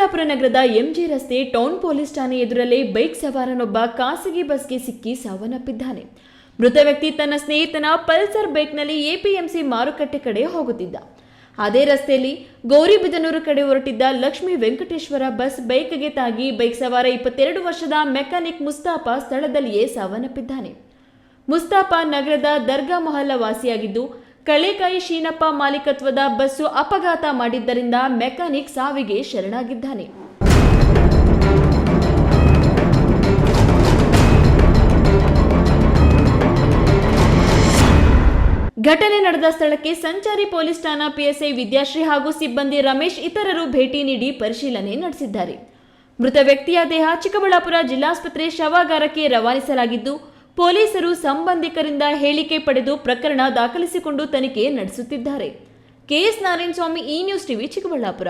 ಚಿಕ್ಕಬಳ್ಳಾಪುರ ನಗರದ ಎಂಜಿ ರಸ್ತೆ town police ಠಾಣೆ ಎದುರಲ್ಲೇ ಬೈಕ್ ಸವಾರನೊಬ್ಬ ಖಾಸಗಿ ಬಸ್ಗೆ ಸಿಕ್ಕಿ ಸಾವನ್ನಪ್ಪಿದ್ದಾನೆ. ಮೃತ ವ್ಯಕ್ತಿ ತನ್ನ ಸ್ನೇಹಿತನ ಪಲ್ಸರ್ ಬೈಕ್ನಲ್ಲಿ ಎಪಿಎಂಸಿ ಮಾರುಕಟ್ಟೆ ಕಡೆ ಹೋಗುತ್ತಿದ್ದ. ಅದೇ ರಸ್ತೆಯಲ್ಲಿ ಗೌರಿಬಿದನೂರು ಕಡೆ ಹೊರಟಿದ್ದ ಲಕ್ಷ್ಮೀ ವೆಂಕಟೇಶ್ವರ ಬಸ್ ಬೈಕ್ಗೆ ತಾಗಿ ಬೈಕ್ ಸವಾರ ಇಪ್ಪತ್ತೆರಡು ವರ್ಷದ ಮೆಕ್ಯಾನಿಕ್ ಮುಸ್ತಾಪ ಸ್ಥಳದಲ್ಲಿಯೇ ಸಾವನ್ನಪ್ಪಿದ್ದಾನೆ. ಮುಸ್ತಾಪ ನಗರದ ದರ್ಗಾ ಮೊಹಲ್ಲ ವಾಸಿಯಾಗಿದ್ದು ಕಳೆಕಾಯಿ ಶೀನಪ್ಪ ಮಾಲೀಕತ್ವದ ಬಸ್ಸು ಅಪಘಾತ ಮಾಡಿದ್ದರಿಂದ ಮೆಕ್ಯಾನಿಕ್ ಸಾವಿಗೆ ಶರಣಾಗಿದ್ದಾನೆ. ಘಟನೆ ನಡೆದ ಸ್ಥಳಕ್ಕೆ ಸಂಚಾರಿ ಪೊಲೀಸ್ ಠಾಣಾ ಪಿಎಸ್ಐ ವಿದ್ಯಾಶ್ರೀ ಹಾಗೂ ಸಿಬ್ಬಂದಿ ರಮೇಶ್ ಇತರರು ಭೇಟಿ ನೀಡಿ ಪರಿಶೀಲನೆ ನಡೆಸಿದ್ದಾರೆ. ಮೃತ ವ್ಯಕ್ತಿಯ ದೇಹ ಚಿಕ್ಕಬಳ್ಳಾಪುರ ಜಿಲ್ಲಾಸ್ಪತ್ರೆ ಶವಾಗಾರಕ್ಕೆ ರವಾನಿಸಲಾಗಿದ್ದು ಪೊಲೀಸರು ಸಂಬಂಧಿಕರಿಂದ ಹೇಳಿಕೆ ಪಡೆದು ಪ್ರಕರಣ ದಾಖಲಿಸಿಕೊಂಡು ತನಿಖೆ ನಡೆಸುತ್ತಿದ್ದಾರೆ. ಕೆಎಸ್ ನಾರಾಯಣಸ್ವಾಮಿ ಈ ನ್ಯೂಸ್ ಟಿವಿ ಚಿಕ್ಕಬಳ್ಳಾಪುರ.